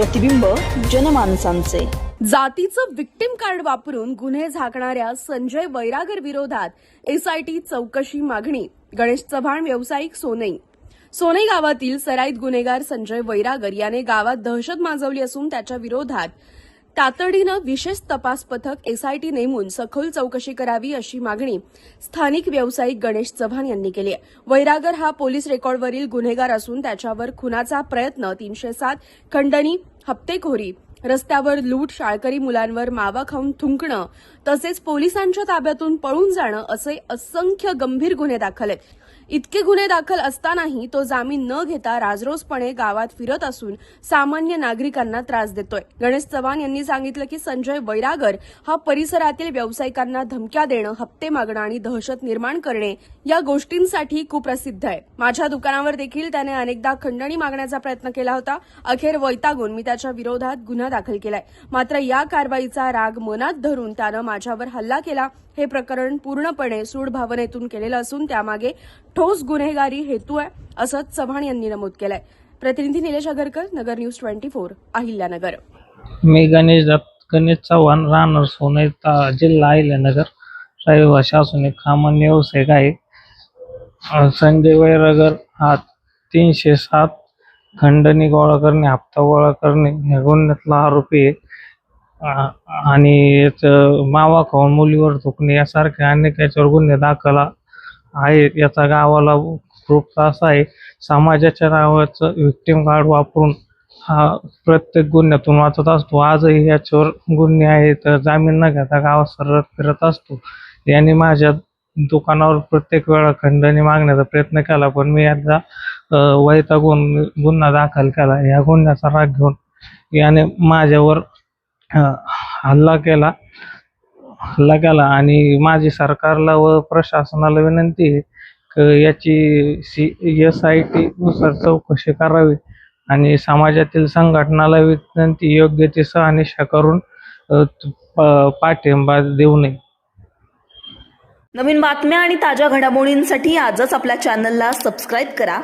प्रतिबिंब जनमानसांचे. जातीचं victim card वापरून गुन्हे झाकणाऱ्या संजय वैरागर विरोधात एसआयटी चौकशी मागणी. गणेश चव्हाण व्यावसायिक सोनई. सोनई गावातील सराईत गुन्हेगार संजय वैरागर याने गावात दहशत माजवली असून त्याच्या विरोधात तातडीनं विशेष तपास पथक एसआयटी नेमून सखोल चौकशी करावी अशी मागणी स्थानिक व्यावसायिक गणेश चव्हाण यांनी केली आहे. वैरागर हा पोलीस रेकॉर्डवरील गुन्हेगार असून त्याच्यावर खुनाचा प्रयत्न तीनशे सात खंडणी हप्तेखोरी. रस्त्यावर लूट शाळकरी मुलांवर मावा खाऊन थुंकणं तसेच पोलिसांच्या ताब्यातून पळून जाणं असे असंख्य गंभीर गुन्हे दाखल आहेत. इतके गुन्हे दाखल असतानाही तो जामीन न घेता राजरोसपणे गावात फिरत असून सामान्य नागरिकांना त्रास देतोय. गणेश चव्हाण यांनी सांगितलं की संजय वैरागर हा परिसरातील व्यावसायिकांना धमक्या देणं हप्ते मागणं आणि दहशत निर्माण करणे या गोष्टींसाठी कुप्रसिद्ध आहे. माझ्या दुकानावर देखील त्याने अनेकदा खंडणी मागण्याचा प्रयत्न केला होता. अखेर वैतागून मी त्याच्या विरोधात गुन्हा दाखल केलाय. मात्र या कारवाईचा राग मनात धरून त्यानं माझ्यावर हल्ला केला. हे प्रकरण पूर्णपणे सूड भावनेतून केलेलं असून त्यामागे ठोस गुन्हेगारी हेतू आहे असं चव्हाण यांनी नमूद केलंय. प्रतिनिधी Nilesh Agarkar Nagar news twenty four Ahilyanagar. मी गणेश गणेश चव्हाण राहणार सोने जिल्हा अहिल्यानगर. रहिवासी असून एक सामान्य व्यावसायिक आहे. संजय वैरागर हा तीनशे सात खंडणी गोळा करणे हप्ता गोळा करणे ह्या गुन्ह्यातला आरोपी आहे. आणि याचं मावा खाऊन मुलीवर थुकणे यासारखे अनेक याच्यावर गुन्हे दाखल आहेत याचा गावाला खूप असा आहे समाजाच्या नावाचं विक्टीम कार्ड वापरून हा प्रत्येक गुन्ह्यातून वाचत असतो. आजही याच्यावर गुन्हे आहेत जामीन न घेता गावात सरळ फिरत असतो. याने माझ्या दुकानावर प्रत्येक वेळा खंडणी मागण्याचा प्रयत्न केला पण मी याचा वैतागून गुन्हा दाखल केला. या गुन्ह्याचा राग घेऊन याने माझ्यावर हल्ला केला. हल्ला केला आणि माझी सरकारला व प्रशासनाला विनंती आहे की याची सी एस आय टी नुसार चौकशी करावी आणि समाजातील संघटनाला विनंती योग्य ती शहानिशा करून पाठिंबा देऊ नये. नवीन बातम्या आणि ताज्या घडामोडींसाठी आजच आपल्या चॅनलला सबस्क्राईब करा.